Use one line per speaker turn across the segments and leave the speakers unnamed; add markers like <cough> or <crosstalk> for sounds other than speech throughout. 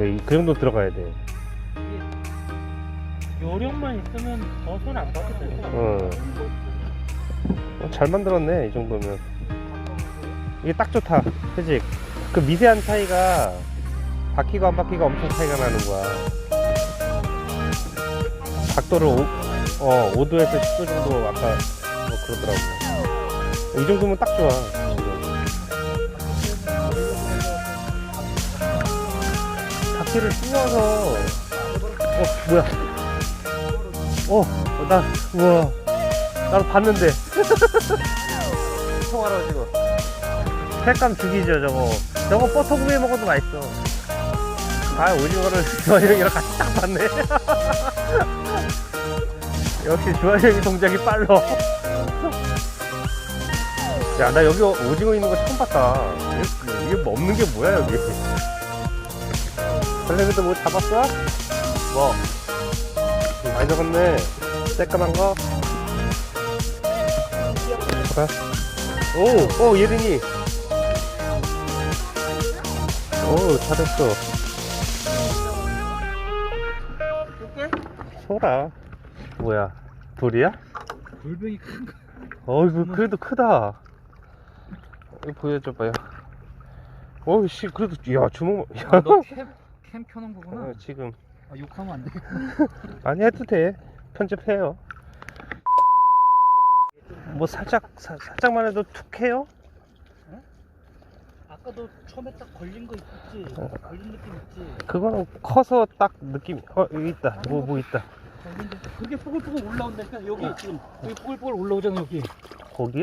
왜그 정도 들어가야 돼?
요령만 있으면 더 손안 봐도 돼.
어. 어, 잘 만들었네 이 정도면. 이게 딱 좋다, 그지? 그 미세한 차이가 바퀴고 안 바퀴고 엄청 차이가 나는 거야. 각도를 오, 어, 5도에서 10도 정도 아까 뭐 그러더라고. 이 정도면 딱 좋아. 바퀴를 띄워서 어 뭐야? 어, 어, 나 우와, 나도 봤는데. <laughs> 통화로 지금. 색감 죽이죠 저거. 저거 버터 구이 먹어도 맛있어. 아 오징어를 <laughs> 주환형이랑 같이 딱 봤네. <laughs> 역시 주환형이 동작이 빨라. 야, 나 여기 오징어 있는 거 처음 봤다. 이게, 없는 게 뭐야, 여기. 설레기도 뭐 잡았어? 뭐? 많이 잡았네. 새까만 거. 그래. 오, 오, 예린이. 오, 잘했어. 소라. 뭐야? 돌이야?
돌병이 큰 거.
어이구, 그래도 크다. 이거 보여줘봐요. 어이씨, 그래도, 야, 주먹, 야.
아, 너캠 캠 켜놓은 거구나.
어, 지금.
아, 욕하면 안 돼. <laughs>
아니, 해도 돼. 편집해요. 뭐, 살짝, 사- 살짝만 해도 툭 해요?
아까도 처음에 딱 걸린 거 있지?
어.
걸린 느낌 있지?
그거는 커서 딱 느낌이, 어, 여기 있다. 뭐, 뭐 있다.
걸린 데 그게 뽀글뽀글 올라온다니까 여기 지금 여기 뽀글뽀글 올라오잖아 여기.
거기야?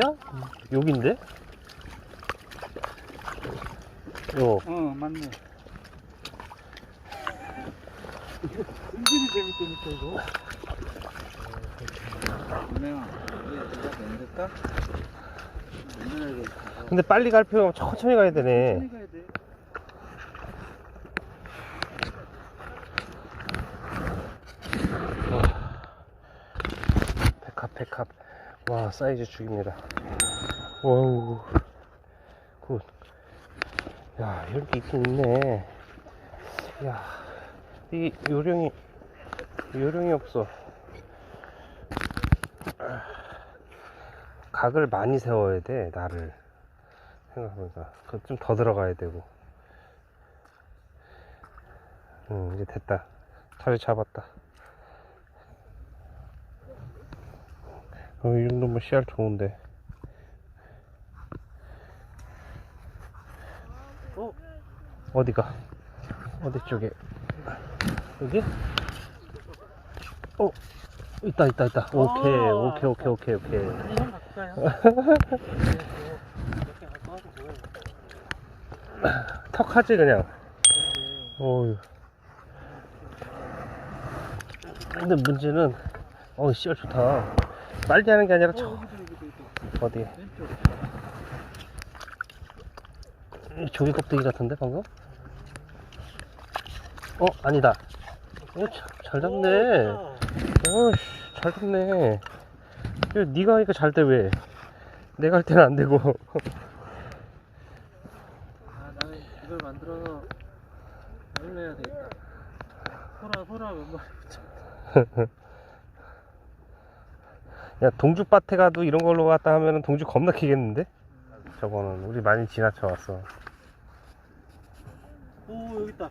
여긴데? 요.
어 맞네. 은근히 재밌다니까 이거. 은혜야,
근데 빨리 갈 필요 없고 천천히 가야 되네.
돼.
백합, 백합. 와, 사이즈 죽입니다. 와우. 굿. 야, 이렇게 있긴 있네. 야, 이 요령이, 요령이 없어. 아, 각을 많이 세워야 돼, 나를. 생각해보니까. 그 좀 더 들어가야 되고. 음, 이제 됐다. 자리 잡았다. 어, 이 정도면 씨알 좋은데.
어?
어디가? 어디 쪽에? 여기? 어, 있다, 있다, 있다. 오케이,
아.
오케이, 오케이, 오케이, 오케이.
한번 갈까요? 이렇게 갖고 와도 뭐해? <laughs>
턱하지, 그냥. 어휴. 근데 문제는, 어, 씨알 좋다. 빨리 하는 게 아니라,
어,
저. 어디? 조개 껍데기 같은데 방금? 어 아니다. 어, 자- 잘 잡네. 어씨 잘 잡네. 야, 네가 하니까 잘 돼 왜? 내가 할 때는 안 되고. <laughs>
아, 나는 이걸 만들어서 해야 되겠다. 소라, 소라 몇 마리 붙여. <laughs>
야 동죽밭에 가도 이런 걸로 갔다 하면은 동죽 겁나 키겠는데? 저거는 우리 많이 지나쳐 왔어.
오, 여기 있다.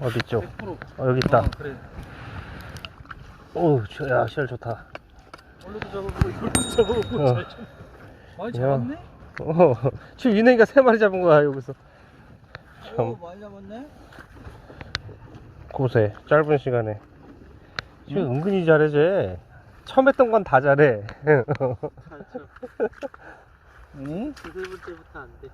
어디 쪽?
100%.
어 여기 있다.
어, 그래.
어우 저- 야 시알 좋다.
원래도 잡아보고 이걸도 잡아보고
어.
잘 좀. 많이
야.
잡았네?
어 <laughs> 지금 윤혜이가 세 마리 잡은 거야 여기서. 참.
오, 많이 잡았네?
고세 짧은 시간에 지금 은근히 잘해 쟤 처음 했던 건 다 잘해. <laughs>
응? 두세 번째부터 안 돼.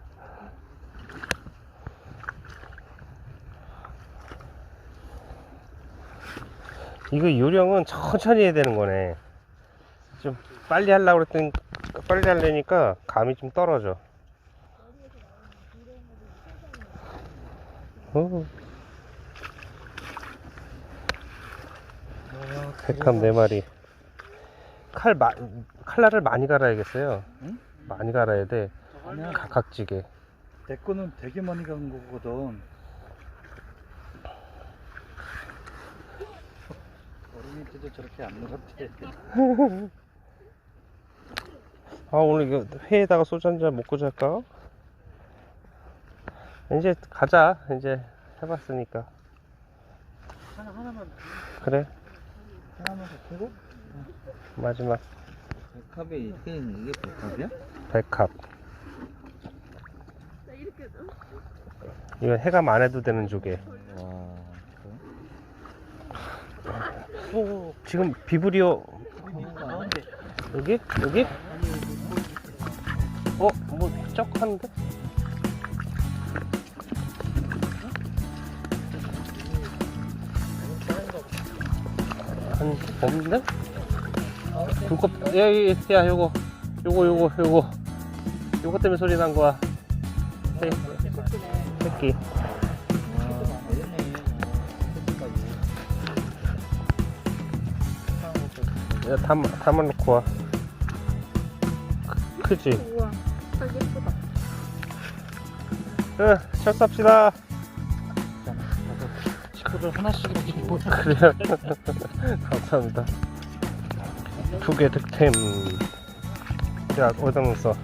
이거 요령은 천천히 해야 되는 거네. 좀 빨리 하려고 그랬더니 빨리 하려니까 감이 좀 떨어져. 어, 백합 네 마리. 칼 마, 칼날을 많이 갈아야겠어요.
응?
많이 갈아야 돼.
아니야.
각각지게.
내 거는 되게 많이 간 거거든. 밑에도 저렇게 안 물었대. <laughs>
아 오늘 이거 회에다가 소주 한 잔 먹고 잘까? 이제 가자 이제 해봤으니까
하나 하나만
그래
하나만 더 주고.
마지막
백합에 이게 이게 백합이야?
백합 이거 해감 안 해도 되는 조개
와.
오, 지금 비브리오
가운데.
여기? 여기? 어? 뭐 쩍한데? 한 없는데? 불꽃 야, 야, 야 요거 요거 요거 요거 요거 때문에 소리 난 거야 새, 새끼 야 담, 담아 놓고 와. 크, 크지?
우와, 딱 예쁘다.
응 철수합시다.
식구들 하나씩 이렇게 뭐
그래요? <laughs> 감사합니다. 두 개 득템. 야 어디다 놓았어